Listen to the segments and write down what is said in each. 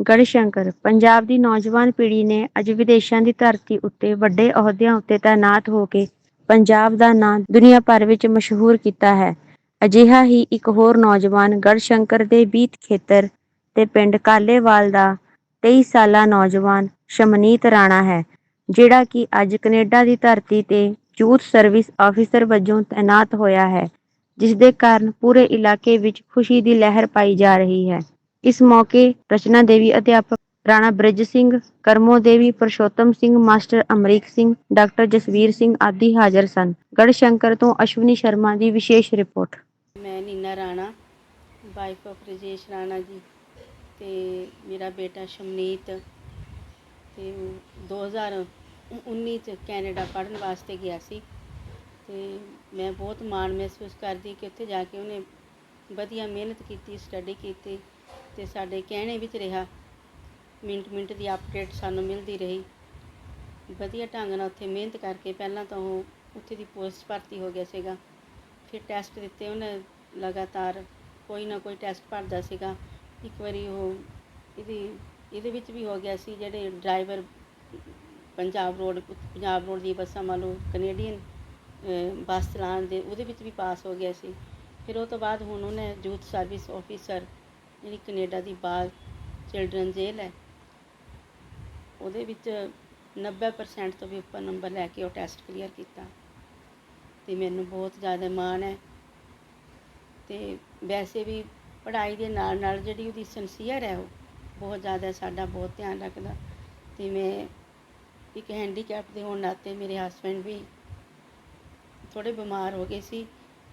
ਗੜਸ਼ੰਕਰ ਪੰਜਾਬ ਦੀ ਨੌਜਵਾਨ ਪੀੜ੍ਹੀ ਨੇ ਅੱਜ ਵਿਦੇਸ਼ਾਂ ਦੀ ਧਰਤੀ ਉੱਤੇ ਵੱਡੇ ਅਹੁਦਿਆਂ ਉੱਤੇ ਤਾਇਨਾਤ ਹੋ ਕੇ ਪੰਜਾਬ ਦਾ ਨਾਂ ਦੁਨੀਆ ਭਰ ਵਿੱਚ ਮਸ਼ਹੂਰ ਕੀਤਾ ਹੈ। ਅਜਿਹਾ ਹੀ ਇੱਕ ਹੋਰ ਨੌਜਵਾਨ ਗੜ੍ਹਸ਼ੰਕਰ ਦੇ ਬੀਤ ਖੇਤਰ ਤੇ ਪਿੰਡ ਕਾਲੇਵਾਲ ਦਾ 23 ਸਾਲਾ ਨੌਜਵਾਨ ਸ਼ਮਨੀਤ ਰਾਣਾ ਹੈ, ਜਿਹੜਾ ਕਿ ਅੱਜ ਕੈਨੇਡਾ ਦੀ ਧਰਤੀ ਤੇ ਯੂਥ ਸਰਵਿਸ ਆਫੀਸਰ ਵਜੋਂ ਤਾਇਨਾਤ ਹੋਇਆ ਹੈ ਜਿਸ ਦੇ ਕਾਰਨ ਪੂਰੇ ਇਲਾਕੇ ਵਿੱਚ ਖੁਸ਼ੀ ਦੀ ਲਹਿਰ ਪਾਈ ਜਾ ਰਹੀ ਹੈ। ਇਸ ਮੌਕੇ ਰਚਨਾ ਦੇਵੀ ਅਧਿਆਪਕ ਰਾਣਾ ਬ੍ਰਿਜ ਸਿੰਘ, ਕਰਮੋ ਦੇਵੀ ਪਰਸ਼ੋਤਮ ਸਿੰਘ, ਮਾਸਟਰ ਅਮਰੀਕ ਸਿੰਘ, ਡਾਕਟਰ ਜਸਵੀਰ ਸਿੰਘ ਆਦਿ ਹਾਜ਼ਰ ਸਨ। ਗੜ੍ਹਸ਼ੰਕਰ ਤੋਂ ਅਸ਼ਵਨੀ ਸ਼ਰਮਾ ਦੀ ਵਿਸ਼ੇਸ਼ ਰਿਪੋਰਟ। ਮੈਂ ਨੀਨਾ ਰਾਣਾ ਵਾਈਫ ਆਫ ਰਜੇਸ਼ ਰਾਣਾ ਜੀ ਤੇ ਮੇਰਾ ਬੇਟਾ ਸ਼ਮਨੀਤ ਤੇ ਉਹ 2019 ਚ ਕੈਨੇਡਾ ਪੜ੍ਹਨ ਵਾਸਤੇ ਗਿਆ ਸੀ ਤੇ ਮੈਂ ਬਹੁਤ ਮਾਣ ਮਹਿਸੂਸ ਕਰਦੀ ਕਿ ਉੱਥੇ ਜਾ ਕੇ ਉਹਨੇ ਵਧੀਆ ਮਿਹਨਤ ਕੀਤੀ ਸਟੱਡੀ ਕੀਤੀ। ਤੇ ਸਾਡੇ ਕਹਿਣੇ ਵਿੱਚ ਰਿਹਾ, ਮਿੰਟ ਮਿੰਟ ਦੀ ਅਪਡੇਟ ਸਾਨੂੰ ਮਿਲਦੀ ਰਹੀ। ਵਧੀਆ ਢੰਗ ਨਾਲ ਉੱਥੇ ਮਿਹਨਤ ਕਰਕੇ ਪਹਿਲਾਂ ਤਾਂ ਉਹ ਉੱਥੇ ਦੀ ਪੋਸਟ ਭਰਤੀ ਹੋ ਗਿਆ ਸੀਗਾ। ਫਿਰ ਟੈਸਟ ਦਿੱਤੇ ਉਹਨੇ ਲਗਾਤਾਰ, ਕੋਈ ਨਾ ਕੋਈ ਟੈਸਟ ਭਰਦਾ ਸੀਗਾ। ਇੱਕ ਵਾਰੀ ਉਹ ਇਹਦੀ, ਇਹਦੇ ਵਿੱਚ ਵੀ ਹੋ ਗਿਆ ਸੀ ਜਿਹੜੇ driver Punjab road Punjab road ਦੀ ਬੱਸਾਂ ਮੰਨ ਲਓ ਕੈਨੇਡੀਅਨ ਬੱਸ ਚਲਾਉਣ ਦੇ ਉਹਦੇ ਵਿੱਚ ਵੀ ਪਾਸ ਹੋ ਗਿਆ ਸੀ। ਫਿਰ ਉਹ ਤੋਂ ਬਾਅਦ ਹੁਣ ਉਹਨੇ ਯੂਥ ਸਰਵਿਸ ਆਫੀਸਰ ਜਿਹੜੀ ਕੈਨੇਡਾ ਦੀ ਬਾਲ ਚਿਲਡਰਨ ਜੇਲ੍ਹ ਹੈ, ਉਹਦੇ ਵਿੱਚ 90% ਤੋਂ ਵੀ ਉੱਪਰ ਨੰਬਰ ਲੈ ਕੇ ਉਹ ਟੈਸਟ ਕਲੀਅਰ ਕੀਤਾ। ਤੇ ਮੈਨੂੰ ਬਹੁਤ ਜ਼ਿਆਦਾ ਮਾਣ ਹੈ। ਤੇ ਵੈਸੇ ਵੀ ਪੜ੍ਹਾਈ ਦੇ ਨਾਲ ਨਾਲ ਜਿਹੜੀ ਉਹਦੀ ਸੰਸੀਅਰ ਹੈ ਉਹ, ਬਹੁਤ ਜ਼ਿਆਦਾ ਸਾਡਾ ਬਹੁਤ ਧਿਆਨ ਰੱਖਦਾ। ਤੇ ਮੈਂ ਇੱਕ ਹੈਂਡੀਕੈਪ ਦੇ ਹੋਣ ਨਾਤੇ ਮੇਰੇ ਹਸਬੰਡ ਵੀ ਥੋੜੇ ਬਿਮਾਰ ਹੋ ਗਏ ਸੀ।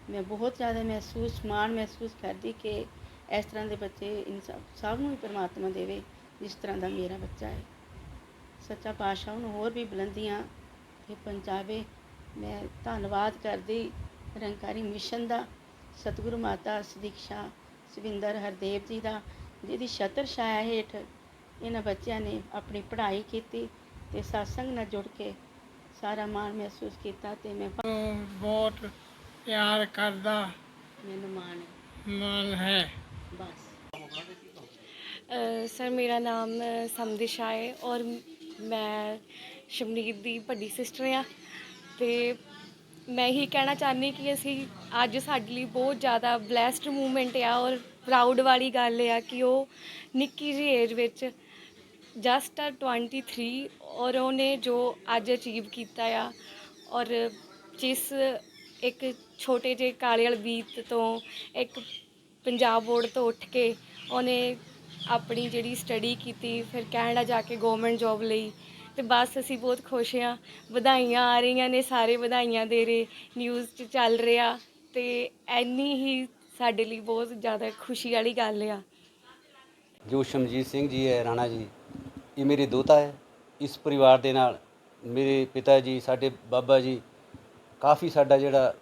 ਮੈਂ ਬਹੁਤ ਜ਼ਿਆਦਾ ਮਹਿਸੂਸ, ਮਾਣ ਮਹਿਸੂਸ ਕਰਦੀ ਕਿ ਇਸ ਤਰ੍ਹਾਂ ਦੇ ਬੱਚੇ ਇਨਸਾਨ ਸਭ ਨੂੰ ਹੀ ਪਰਮਾਤਮਾ ਦੇਵੇ ਜਿਸ ਤਰ੍ਹਾਂ ਦਾ ਮੇਰਾ ਬੱਚਾ ਹੈ। ਸੱਚਾ ਪਾਤਸ਼ਾਹ ਨੂੰ ਹੋਰ ਵੀ ਬੁਲੰਦੀਆਂ ਤੇ ਪਹੁੰਚਾਵੇ। ਮੈਂ ਧੰਨਵਾਦ ਕਰਦੀ ਨਿਰੰਕਾਰੀ ਮਿਸ਼ਨ ਦਾ ਸਤਿਗੁਰੂ ਮਾਤਾ ਸਦੀਕਸ਼ਾ ਸਵਿੰਦਰ ਹਰਦੇਵ ਜੀ ਦਾ ਜਿਹਦੀ ਛਤਰ ਛਾਇਆ ਹੇਠ ਇਹਨਾਂ ਬੱਚਿਆਂ ਨੇ ਆਪਣੀ ਪੜ੍ਹਾਈ ਕੀਤੀ ਤੇ satsang ਨਾਲ ਜੁੜ ਕੇ ਸਾਰਾ ਮਾਣ ਮਹਿਸੂਸ ਕੀਤਾ ਤੇ ਮੈਂ ਬਹੁਤ ਪਿਆਰ ਕਰਦਾ। ਮੈਨੂੰ ਮਾਣ ਹੈ। ਮਨ ਹੈ। ਬਸ ਸਰ, ਮੇਰਾ ਨਾਮ ਸਮਦਿਸ਼ਾ ਹੈ ਔਰ ਮੈਂ ਸ਼ਮਨੀਤ ਦੀ ਵੱਡੀ ਸਿਸਟਰ ਆ ਤੇ ਮੈਂ ਇਹੀ ਕਹਿਣਾ ਚਾਹੁੰਦੀ ਕਿ ਅਸੀਂ ਅੱਜ ਸਾਡੇ ਲਈ ਬਹੁਤ ਜ਼ਿਆਦਾ ਬਲੈਸਡ ਮੂਵਮੈਂਟ ਆ ਔਰ ਪ੍ਰਾਊਡ ਵਾਲੀ ਗੱਲ ਆ ਕਿ ਉਹ ਨਿੱਕੀ ਜਿਹੀ ਏਜ ਵਿੱਚ ਜਸਟ 23 ਔਰ ਉਹਨੇ ਜੋ ਅੱਜ ਅਚੀਵ ਕੀਤਾ ਆ ਔਰ ਜਿਸ ਇੱਕ ਛੋਟੇ ਜਿਹੇ ਕਾਲੇ ਵਾਲੇ ਬੀਤ ਤੋਂ ਇੱਕ ਪੰਜਾਬ ਬੋਰਡ ਤੋਂ ਉੱਠ ਕੇ ਉਹਨੇ ਆਪਣੀ ਜਿਹੜੀ ਸਟੱਡੀ ਕੀਤੀ, ਫਿਰ ਕੈਨੇਡਾ ਜਾ ਕੇ ਗਵਰਨਮੈਂਟ ਜੌਬ ਲਈ ਤੇ ਬਸ ਅਸੀਂ ਬਹੁਤ ਖੁਸ਼ ਹਾਂ। ਵਧਾਈਆਂ ਆ ਰਹੀਆਂ ਨੇ, ਸਾਰੇ ਵਧਾਈਆਂ ਦੇ ਰਹੇ ਨਿਊਜ਼ 'ਚ ਚੱਲ ਰਿਹਾ ਤੇ ਐਨੀ ਹੀ ਸਾਡੇ ਲਈ ਬਹੁਤ ਜ਼ਿਆਦਾ ਖੁਸ਼ੀ ਵਾਲੀ ਗੱਲ ਆ। ਜੋ ਸ਼ਮਜੀਤ ਸਿੰਘ ਜੀ ਹੈ, ਰਾਣਾ ਜੀ, ਇਹ ਮੇਰੇ ਦੋਤਾ ਹੈ। ਇਸ ਪਰਿਵਾਰ ਦੇ ਨਾਲ ਮੇਰੇ ਪਿਤਾ ਜੀ, ਸਾਡੇ ਬਾਬਾ ਜੀ, ਕਾਫੀ ਸਾਡਾ ਜਿਹੜਾ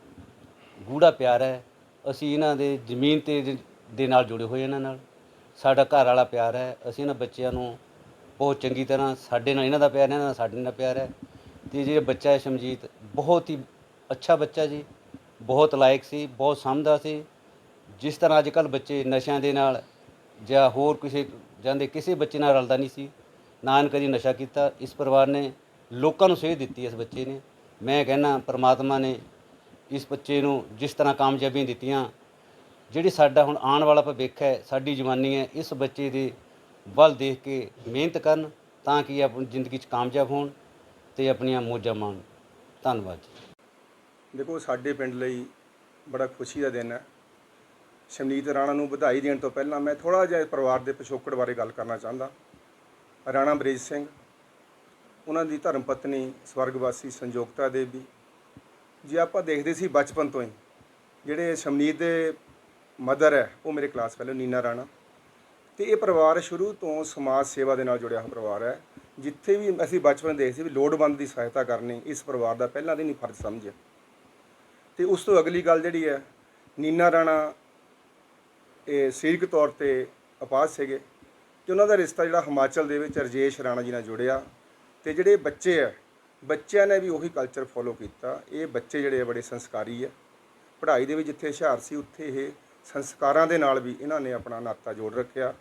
ਗੂੜਾ ਪਿਆਰ ਹੈ। ਅਸੀਂ ਇਹਨਾਂ ਦੇ ਜ਼ਮੀਨ ਤੇ ਦੇ- ਦੇ ਨਾਲ ਜੁੜੇ ਹੋਏ ਇਹਨਾਂ ਨਾਲ। ਸਾਡਾ ਘਰ ਵਾਲਾ ਪਿਆਰ ਹੈ। ਅਸੀਂ ਇਹਨਾਂ ਬੱਚਿਆਂ ਨੂੰ ਬਹੁਤ ਚੰਗੀ ਤਰ੍ਹਾਂ ਸਾਡੇ ਨਾਲ ਇਹਨਾਂ ਦਾ ਪਿਆਰ ਹੈ, ਇਹਨਾਂ ਦਾ ਸਾਡੇ ਨਾਲ ਪਿਆਰ ਹੈ। ਤੇ ਜਿਹੜਾ ਬੱਚਾ ਹੈ ਸ਼ਮਜੀਤ, ਬਹੁਤ ਹੀ ਅੱਛਾ ਬੱਚਾ ਜੀ। ਬਹੁਤ ਲਾਇਕ ਸੀ, ਬਹੁਤ ਸਮਝਦਾ ਸੀ। ਜਿਸ ਤਰ੍ਹਾਂ ਅੱਜ ਕੱਲ੍ਹ ਬੱਚੇ ਨਸ਼ਿਆਂ ਦੇ ਨਾਲ ਜਾਂ ਹੋਰ ਕਿਸੇ ਜਾਂਦੇ ਕਿਸੇ ਬੱਚੇ ਨਾਲ ਰਲਦਾ ਨਹੀਂ ਸੀ। ਨਾ ਇਹਨੇ ਕਦੀ ਨਸ਼ਾ ਕੀਤਾ। ਇਸ ਪਰਿਵਾਰ ਨੇ ਲੋਕਾਂ ਨੂੰ ਸੇਧ ਦਿੱਤੀ ਇਸ ਬੱਚੇ ਨੇ। ਮੈਂ ਕਹਿੰਦਾ, ਪ੍ਰਮਾਤਮਾ ਨੇ ਇਸ ਬੱਚੇ ਨੂੰ ਜਿਸ ਤਰ੍ਹਾਂ ਕਾਮਯਾਬੀਆਂ ਦਿੱਤੀਆਂ, ਜਿਹੜੀ ਸਾਡਾ ਹੁਣ ਆਉਣ ਵਾਲਾ ਭਵਿੱਖ ਹੈ, ਸਾਡੀ ਜਵਾਨੀ ਹੈ, ਇਸ ਬੱਚੇ ਦੇ ਵੱਲ ਦੇਖ ਕੇ ਮਿਹਨਤ ਕਰਨ ਤਾਂ ਕਿ ਆਪਣੀ ਜ਼ਿੰਦਗੀ 'ਚ ਕਾਮਯਾਬ ਹੋਣ ਤੇ ਆਪਣੀਆਂ ਮੌਜਾਂ ਮਾਣ ਧੰਨਵਾਦ ਜੀ। ਦੇਖੋ, ਸਾਡੇ ਪਿੰਡ ਲਈ ਬੜਾ ਖੁਸ਼ੀ ਦਾ ਦਿਨ ਹੈ। ਸ਼ਮਨੀਤ ਰਾਣਾ ਨੂੰ ਵਧਾਈ ਦੇਣ ਤੋਂ ਪਹਿਲਾਂ ਮੈਂ ਥੋੜਾ ਜਿਹਾ ਪਰਿਵਾਰ ਦੇ ਪਿਛੋਕੜ ਬਾਰੇ ਗੱਲ ਕਰਨਾ ਚਾਹੁੰਦਾ। ਰਾਣਾ ਬ੍ਰਿਜ ਸਿੰਘ, ਉਹਨਾਂ ਦੀ ਧਰਮ ਪਤਨੀ ਸਵਰਗਵਾਸੀ ਸੰਜੋਗਤਾ ਦੇਵੀ ਜੇ ਆਪਾਂ ਦੇਖਦੇ ਸੀ ਬਚਪਨ ਤੋਂ ਹੀ, ਜਿਹੜੇ ਸ਼ਮਨੀਤ ਦੇ ਮਦਰ ਹੈ, ਉਹ ਮੇਰੇ ਕਲਾਸ ਫੈਲੋ ਨੀਨਾ ਰਾਣਾ। ਤੇ ਇਹ ਪਰਿਵਾਰ ਸ਼ੁਰੂ ਤੋਂ ਸਮਾਜ ਸੇਵਾ ਦੇ ਨਾਲ ਜੁੜਿਆ ਹੋਇਆ ਪਰਿਵਾਰ ਹੈ, ਜਿੱਥੇ ਵੀ ਅਸੀਂ ਬਚਪਨ ਦੇਖਦੇ ਸੀ ਵੀ ਲੋੜਵੰਦ ਦੀ ਸਹਾਇਤਾ ਕਰਨੀ, ਇਸ ਪਰਿਵਾਰ ਦਾ ਪਹਿਲਾਂ ਦਿਨ ਹੀ ਫਰਜ਼ ਸਮਝਿਆ। ਤੇ ਉਸ ਤੋਂ ਅਗਲੀ ਗੱਲ ਜਿਹੜੀ ਹੈ, ਨੀਨਾ ਰਾਣਾ ਇਹ ਸਰੀਰਕ ਤੌਰ ਤੇ ਅਪਾਹਜ ਸੀਗੇ, ਤੇ ਉਹਨਾਂ ਦਾ ਰਿਸ਼ਤਾ ਜਿਹੜਾ ਹਿਮਾਚਲ ਦੇ ਵਿੱਚ ਰਜੇਸ਼ ਰਾਣਾ ਜੀ ਨਾਲ ਜੁੜਿਆ, ਤੇ ਜਿਹੜੇ ਬੱਚੇ ਆ ਬੱਚਿਆਂ ਨੇ ਵੀ ਉਹੀ ਕਲਚਰ ਫੋਲੋ ਕੀਤਾ। ਇਹ ਬੱਚੇ ਜਿਹੜੇ ਆ ਬੜੇ ਸੰਸਕਾਰੀ ਆ। ਪੜ੍ਹਾਈ ਦੇ ਵਿੱਚ ਜਿੱਥੇ ਹੁਸ਼ਿਆਰ ਸੀ, ਉੱਥੇ ਇਹ ਸੰਸਕਾਰਾਂ ਦੇ ਨਾਲ ਵੀ ਇਹਨਾਂ ਨੇ ਆਪਣਾ ਨਾਤਾ ਜੋੜ ਰੱਖਿਆ।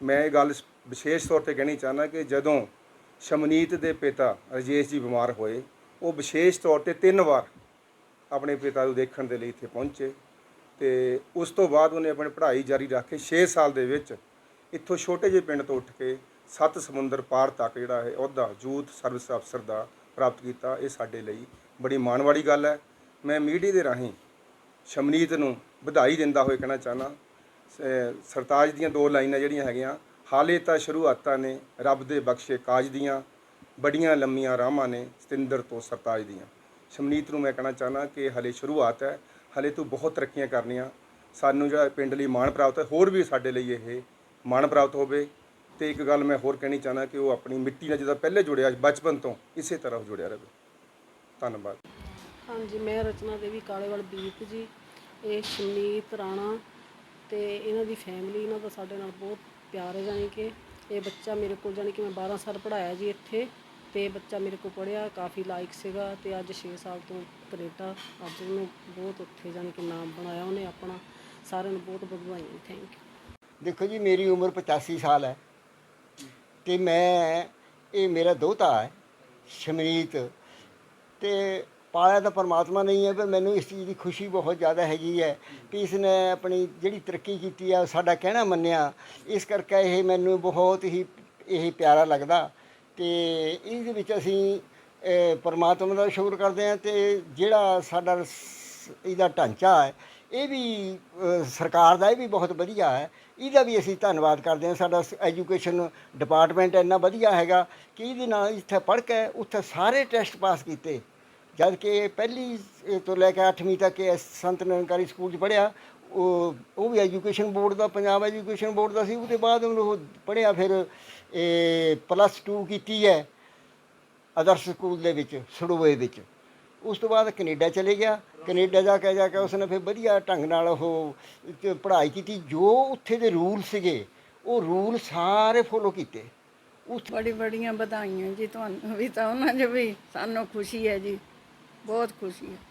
ਮੈਂ ਇਹ ਗੱਲ ਵਿਸ਼ੇਸ਼ ਤੌਰ ਤੇ ਕਹਿਣੀ ਚਾਹੁੰਦਾ ਕਿ ਜਦੋਂ ਸ਼ਮਨੀਤ ਦੇ ਪਿਤਾ ਰਜੇਸ਼ ਜੀ ਬਿਮਾਰ ਹੋਏ, ਉਹ ਵਿਸ਼ੇਸ਼ ਤੌਰ ਤੇ ਤਿੰਨ ਵਾਰ ਆਪਣੇ ਪਿਤਾ ਨੂੰ ਦੇਖਣ ਦੇ ਲਈ ਇੱਥੇ ਪਹੁੰਚੇ ਤੇ ਉਸ ਤੋਂ ਬਾਅਦ ਉਹਨੇ ਆਪਣੀ ਪੜ੍ਹਾਈ ਜਾਰੀ ਰੱਖ। ਕੇ 6 ਸਾਲ ਦੇ ਵਿੱਚ ਇੱਥੋਂ ਛੋਟੇ ਜਿਹੇ ਪਿੰਡ ਤੋਂ ਉੱਠ ਕੇ ਸੱਤ ਸਮੁੰਦਰ ਪਾਰ ਤੱਕ ਜਿਹੜਾ ਹੈ ਅਹੁਦਾ ਯੂਥ ਸਰਵਿਸ ਅਫਸਰ ਦਾ ਪ੍ਰਾਪਤ ਕੀਤਾ, ਇਹ ਸਾਡੇ ਲਈ ਬੜੀ ਮਾਣ ਵਾਲੀ ਗੱਲ ਹੈ। ਮੈਂ ਮੀਡੀਆ ਦੇ ਰਾਹੀਂ ਸ਼ਮਨੀਤ ਨੂੰ ਵਧਾਈ ਦਿੰਦਾ ਹੋਏ ਕਹਿਣਾ ਚਾਹਨਾ ਸਰਤਾਜ ਦੀਆਂ ਦੋ ਲਾਈਨਾਂ ਜਿਹੜੀਆਂ ਹੈਗੀਆਂ, ਹਾਲੇ ਤਾਂ ਸ਼ੁਰੂਆਤਾਂ ਨੇ ਰੱਬ ਦੇ ਬਖਸ਼ੇ ਕਾਜ ਦੀਆਂ, ਬੜੀਆਂ ਲੰਮੀਆਂ ਰਾਹਾਂ ਨੇ ਸਤਿੰਦਰ ਤੋਂ ਸਰਤਾਜ ਦੀਆਂ। ਸ਼ਮਨੀਤ ਨੂੰ ਮੈਂ ਕਹਿਣਾ ਚਾਹਨਾ ਕਿ ਹਲੇ ਸ਼ੁਰੂਆਤ ਹੈ, ਹਲੇ ਤੂੰ ਬਹੁਤ ਤਰੱਕੀਆਂ ਕਰਨੀਆਂ, ਸਾਨੂੰ ਜਿਹੜਾ ਪਿੰਡ ਲਈ ਮਾਣ ਪ੍ਰਾਪਤ ਹੈ, ਹੋਰ ਵੀ ਸਾਡੇ ਲਈ ਇਹ ਮਾਣ ਪ੍ਰਾਪਤ ਹੋਵੇ। ਤੇ ਇੱਕ ਗੱਲ ਮੈਂ ਹੋਰ ਕਹਿਣੀ ਚਾਹਨਾ ਕਿ ਉਹ ਆਪਣੀ ਮਿੱਟੀ ਨਾਲ ਜਿੱਦਾਂ ਪਹਿਲੇ ਜੁੜਿਆ ਬਚਪਨ ਤੋਂ ਇਸੇ ਤਰ੍ਹਾਂ ਉਹ ਜੁੜਿਆ ਰਹੇ। ਧੰਨਵਾਦ। ਹਾਂਜੀ ਮੈਂ ਰਚਨਾ ਦੇਵੀ ਕਾਲੇਵਾਲ ਬੀਤ ਜੀ ਇਹ ਸ਼ਮਨੀਤ ਰਾਣਾ ਤੇ ਇਹਨਾਂ ਦੀ ਫੈਮਿਲੀ ਇਹਨਾਂ ਦਾ ਸਾਡੇ ਨਾਲ ਬਹੁਤ ਪਿਆਰ ਹੈ ਜਾਣੀ ਕਿ ਇਹ ਬੱਚਾ ਮੇਰੇ ਕੋਲ ਜਾਣੀ ਕਿ ਮੈਂ 12 ਸਾਲ ਪੜਾਇਆ ਜੀ ਇੱਥੇ ਤੇ ਬੱਚਾ ਮੇਰੇ ਕੋਲ ਪੜਿਆ ਕਾਫੀ ਲਾਇਕ ਸੀਗਾ ਤੇ ਅੱਜ 6 ਸਾਲ ਤੋਂ ਕੈਨੇਡਾ ਅੱਜ ਉਹਨੂੰ ਬਹੁਤ ਉੱਥੇ ਜਾਣੀ ਕਿ ਨਾਮ ਬਣਾਇਆ ਉਹਨੇ ਆਪਣਾ ਸਾਰਿਆਂ ਨੂੰ ਬਹੁਤ ਬਹੁਤ ਵਧਾਈਆਂ ਥੈਂਕ ਯੂ ਦੇਖੋ ਜੀ ਮੇਰੀ ਉਮਰ 85 ਸਾਲ ਹੈ। ਤੇ ਮੈਂ, ਇਹ ਮੇਰਾ ਦੋਤਾ ਹੈ, ਸ਼ਮਰੀਤ। ਤੇ ਪਾਲਿਆ ਤਾਂ ਪਰਮਾਤਮਾ ਨਹੀਂ ਹੈ ਪਰ ਮੈਨੂੰ ਇਸ ਚੀਜ਼ ਦੀ ਖੁਸ਼ੀ ਬਹੁਤ ਜ਼ਿਆਦਾ ਹੈਗੀ ਹੈ ਕਿ ਇਸ ਨੇ ਆਪਣੀ ਜਿਹੜੀ ਤਰੱਕੀ ਕੀਤੀ ਆ ਸਾਡਾ ਕਹਿਣਾ ਮੰਨਿਆ। ਇਸ ਕਰਕੇ ਇਹ ਮੈਨੂੰ ਬਹੁਤ ਹੀ, ਇਹ ਪਿਆਰਾ ਲੱਗਦਾ ਤੇ ਇਹਦੇ ਵਿੱਚ ਅਸੀਂ ਪਰਮਾਤਮਾ ਦਾ ਸ਼ੁਕਰ ਕਰਦੇ ਹਾਂ ਤੇ ਜਿਹੜਾ ਸਾਡਾ ਇਹਦਾ ਢਾਂਚਾ ਹੈ ਇਹ ਵੀ ਸਰਕਾਰ ਦਾ ਇਹ ਵੀ ਬਹੁਤ ਵਧੀਆ ਹੈ। ਇਹਦਾ ਵੀ ਅਸੀਂ ਧੰਨਵਾਦ ਕਰਦੇ ਹਾਂ। ਸਾਡਾ ਐਜੂਕੇਸ਼ਨ ਡਿਪਾਰਟਮੈਂਟ ਇੰਨਾ ਵਧੀਆ ਹੈਗਾ ਕਿ ਇਹਦੇ ਨਾਲ ਇੱਥੇ ਪੜ੍ਹ ਕੇ ਉੱਥੇ ਸਾਰੇ ਟੈਸਟ ਪਾਸ ਕੀਤੇ। ਜਦ ਕਿ ਪਹਿਲੀ ਤੋਂ ਲੈ ਕੇ 8ਵੀਂ ਤੱਕ ਇਹ ਸੰਤ ਨਿਰੰਕਾਰੀ ਸਕੂਲ 'ਚ ਪੜ੍ਹਿਆ। ਉਹ ਉਹ ਵੀ ਐਜੂਕੇਸ਼ਨ ਬੋਰਡ ਦਾ, ਪੰਜਾਬ ਐਜੂਕੇਸ਼ਨ ਬੋਰਡ ਦਾ ਸੀ। ਉਹਦੇ ਬਾਅਦ ਉਹਨੂੰ ਉਹ ਪੜ੍ਹਿਆ, ਫਿਰ ਇਹ ਪਲੱਸ 2 ਕੀਤੀ ਹੈ। ਆਦਰਸ਼ ਸਕੂਲ ਦੇ ਵਿੱਚ, ਸੜੋਏ ਵਿੱਚ। ਉਸ ਤੋਂ ਬਾਅਦ ਕੈਨੇਡਾ ਚਲੇ ਗਿਆ। ਕੈਨੇਡਾ ਜਾ ਕੇ ਜਾ ਕੇ ਉਸਨੇ ਫਿਰ ਵਧੀਆ ਢੰਗ ਨਾਲ ਉਹ ਚ ਪੜ੍ਹਾਈ ਕੀਤੀ। ਜੋ ਉੱਥੇ ਦੇ ਰੂਲ ਸੀਗੇ, ਉਹ ਰੂਲ ਸਾਰੇ ਫੋਲੋ ਕੀਤੇ। ਉਸ ਬੜੀ ਬੜੀਆਂ ਵਧਾਈਆਂ ਜੀ ਤੁਹਾਨੂੰ ਵੀ ਤਾਂ ਉਹਨਾਂ 'ਚ ਵੀ। ਸਾਨੂੰ ਖੁਸ਼ੀ ਹੈ ਜੀ। ਬਹੁਤ ਖੁਸ਼ੀ ਹੈ।